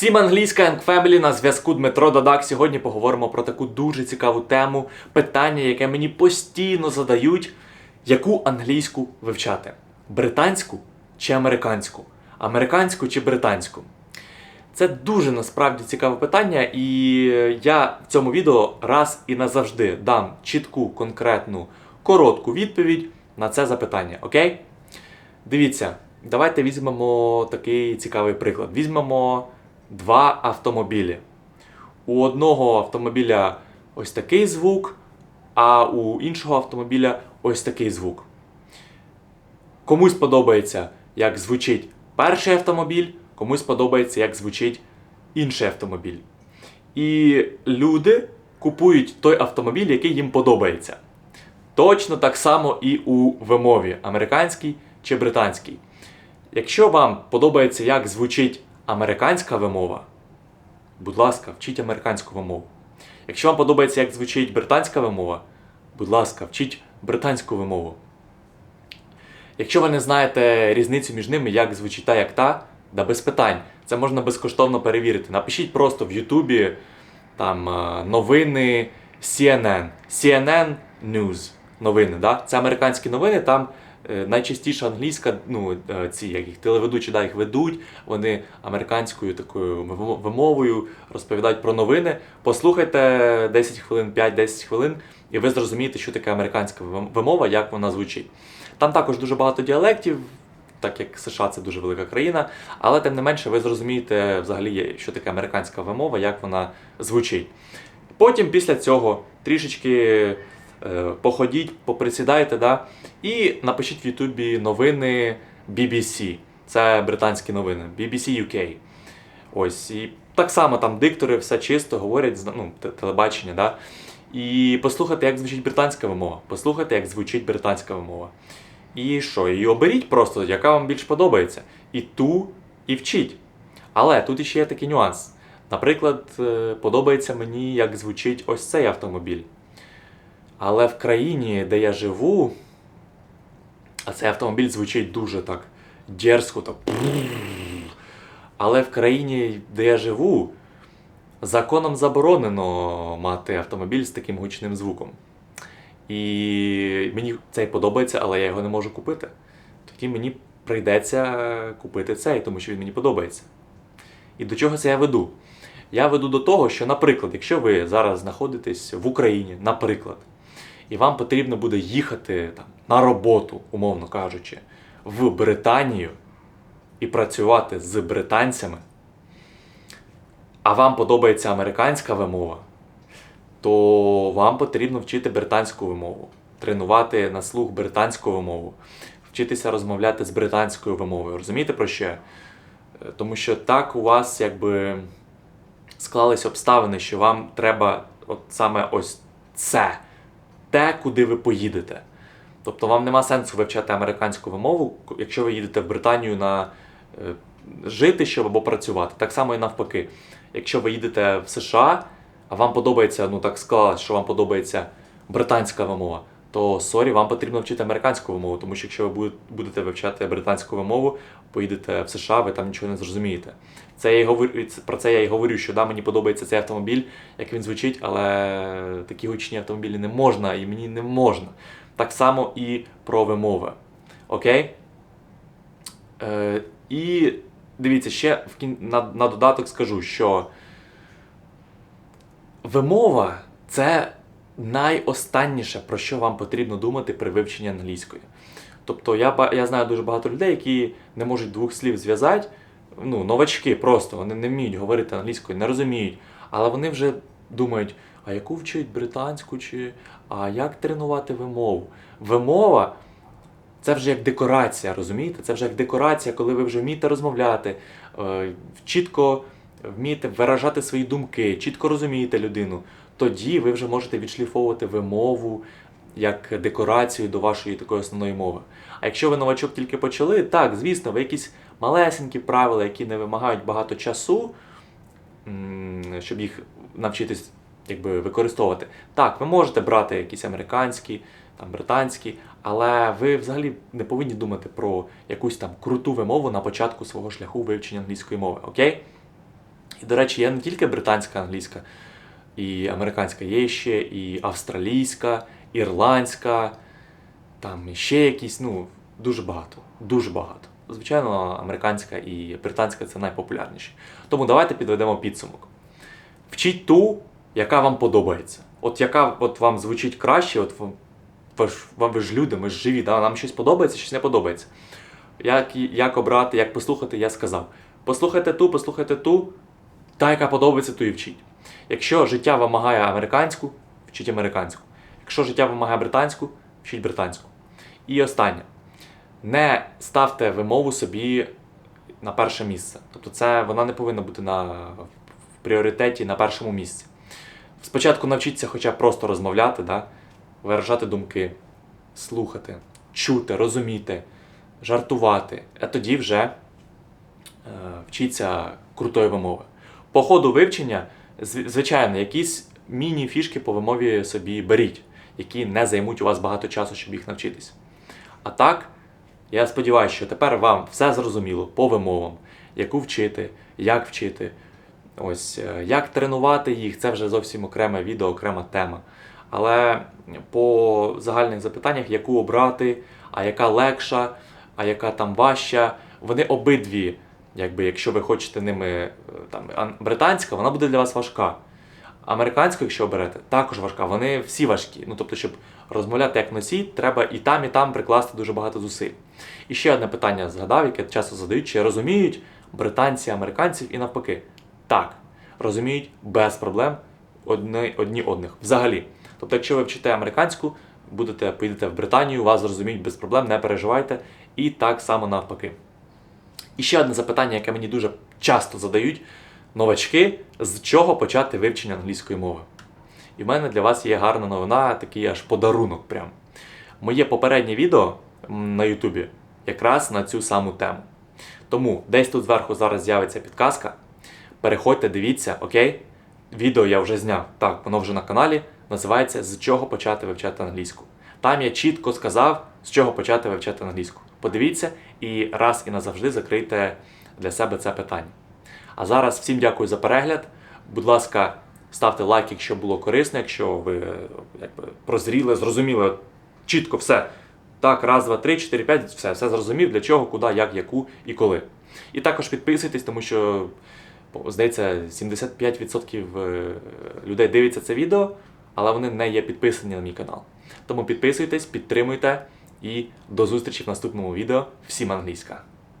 Всім англійська Young Family, на зв'язку Дмитро Дадак. Сьогодні поговоримо про таку дуже цікаву тему, питання, яке мені постійно задають, яку англійську вивчати: британську чи американську? Американську чи британську? Це дуже насправді цікаве питання, і я в цьому відео раз і назавжди дам чітку, конкретну, коротку відповідь на це запитання. Окей? Дивіться, давайте візьмемо такий цікавий приклад. Візьмемо два автомобілі. У одного автомобіля ось такий звук, а у іншого автомобіля ось такий звук. Комусь подобається, як звучить перший автомобіль, комусь подобається, як звучить інший автомобіль. І люди купують той автомобіль, який їм подобається. Точно так само і у вимові американській чи британській. Якщо вам подобається, як звучить американська вимова, будь ласка, вчіть американську вимову. Якщо вам подобається, як звучить британська вимова, будь ласка, вчіть британську вимову. Якщо ви не знаєте різницю між ними, як звучить та, як та, да без питань. Це можна безкоштовно перевірити. Напишіть просто в Ютубі там е, новини CNN. CNN News. Новини, да? Це американські новини, там найчастіше англійська, ну, е, ці як їх телеведучі, да, їх ведуть, вони американською такою вимовою розповідають про новини. Послухайте 10 хвилин, 5-10 хвилин, і ви зрозумієте, що таке американська вимова, як вона звучить. Там також дуже багато діалектів, так як США це дуже велика країна, але тим не менше ви зрозумієте взагалі, що таке американська вимова, як вона звучить. Потім після цього трішечки е, походіть, поприсідайте, да, і напишіть в Ютубі новини BBC. Це британські новини, BBC UK. Ось, і так само там диктори все чисто говорять, ну, телебачення, да? І послухайте, як звучить британська вимова. Послухайте, як звучить британська вимова. І що? І оберіть просто, яка вам більш подобається. І ту, і вчіть. Але тут іще є такий нюанс. Наприклад, е, подобається мені, як звучить ось цей автомобіль. Але в країні, де я живу, а цей автомобіль звучить дуже так дерзко, так. Але в країні, де я живу, законом заборонено мати автомобіль з таким гучним звуком. І мені цей подобається, але я його не можу купити. Тоді мені прийдеться купити цей, тому що він мені подобається. І до чого це я веду? Я веду до того, що, наприклад, якщо ви зараз знаходитесь в Україні, наприклад, і вам потрібно буде їхати там, на роботу, умовно кажучи, в Британію і працювати з британцями, а вам подобається американська вимова, то вам потрібно вчити британську вимову, тренувати на слух британську вимову, вчитися розмовляти з британською вимовою. Розумієте про що? Е, Тому що так у вас якби склались обставини, що вам треба от саме ось це, те, куди ви поїдете. Тобто вам нема сенсу вивчати американську вимову, якщо ви їдете в Британію на е, жити, щоб або працювати. Так само і навпаки. Якщо ви їдете в США, а вам подобається, ну так склалось, що вам подобається британська вимова, то сорі, вам потрібно вчити американську вимову, тому що якщо ви будете- вивчати британську вимову, поїдете в США, ви там нічого не зрозумієте. Це я й говорю, про це я і говорю, що да, мені подобається цей автомобіль, як він звучить, але такі гучні автомобілі не можна і мені не можна. Так само і про вимови. Окей? Е, і дивіться, ще в кін... на, на додаток скажу, що вимова це найостанніше, про що вам потрібно думати при вивченні англійської. Тобто я, я знаю дуже багато людей, які не можуть двох слів зв'язати. Ну, новачки просто, вони не вміють говорити англійською, не розуміють. Але вони вже думають, а яку вчить британську, чи а як тренувати вимову? Вимова це вже як декорація, розумієте? Це вже як декорація, коли ви вже вмієте розмовляти, е, чітко вмієте виражати свої думки, чітко розумієте людину. Тоді ви вже можете відшліфовувати вимову як декорацію до вашої такої основної мови. А якщо ви новачок тільки почали, так, звісно, ви якісь малесенькі правила, які не вимагають багато часу, щоб їх навчитись якби, використовувати. Так, ви можете брати якісь американські, там, британські, але ви взагалі не повинні думати про якусь там круту вимову на початку свого шляху вивчення англійської мови, окей? І, до речі, є не тільки британська англійська і американська, є ще і австралійська, ірландська, там ще якісь, ну, дуже багато. Дуже багато. Звичайно, американська і британська це найпопулярніші. Тому давайте підведемо підсумок. Вчіть ту, яка вам подобається. От яка от вам звучить краще, от вам, вам ви ж люди, ми ж живі, да? нам щось подобається, щось не подобається. Як, як обрати, як послухати, я сказав. Послухайте ту, послухайте ту, та, яка подобається, ту і вчіть. Якщо життя вимагає американську, вчіть американську. Якщо життя вимагає британську, вчіть британську. І останнє. Не ставте вимову собі на перше місце. Тобто це вона не повинна бути на, в пріоритеті на першому місці. Спочатку навчіться хоча б просто розмовляти, да? виражати думки, слухати, чути, розуміти, жартувати. А тоді вже е, вчіться крутої вимови. По ходу вивчення, звичайно, якісь міні-фішки по вимові собі беріть, які не займуть у вас багато часу, щоб їх навчитись. А так, я сподіваюся, що тепер вам все зрозуміло по вимовам, яку вчити, як вчити, ось е, як тренувати їх, це вже зовсім окреме відео, окрема тема. Але по загальних запитаннях, яку обрати, а яка легша, а яка там важча, вони обидві, якби, якщо ви хочете ними е, там британська, вона буде для вас важка. Американську, якщо оберете, також важка. Вони всі важкі. Ну тобто, щоб розмовляти як носій, треба і там, і там прикласти дуже багато зусиль. І ще одне питання згадав, яке часто задають: чи розуміють британці американців і навпаки? Так, розуміють без проблем одні, одні одних. Взагалі. Тобто, якщо ви вчите американську, будете поїдете в Британію, вас зрозуміють без проблем, не переживайте. І так само навпаки. І ще одне запитання, яке мені дуже часто задають новачки, з чого почати вивчення англійської мови. І в мене для вас є гарна новина, такий аж подарунок. Прям. Моє попереднє відео на Ютубі якраз на цю саму тему. Тому десь тут зверху зараз з'явиться підказка. Переходьте, дивіться, окей? Відео я вже зняв. Так, воно вже на каналі. Називається З чого почати вивчати англійську. Там я чітко сказав, з чого почати вивчати англійську. Подивіться і раз і назавжди закрийте для себе це питання. А зараз всім дякую за перегляд. Будь ласка, ставте лайк, якщо було корисно, якщо ви якби, прозріли, зрозуміли чітко все. Так, раз, два, три, чотири, п'ять, все, все зрозумів, для чого, куди, як, яку і коли. І також підписуйтесь, тому що, здається, 75% е, людей дивляться це відео, але вони не є підписані на мій канал. Тому підписуйтесь, підтримуйте і до зустрічі в наступному відео. Всім англійська!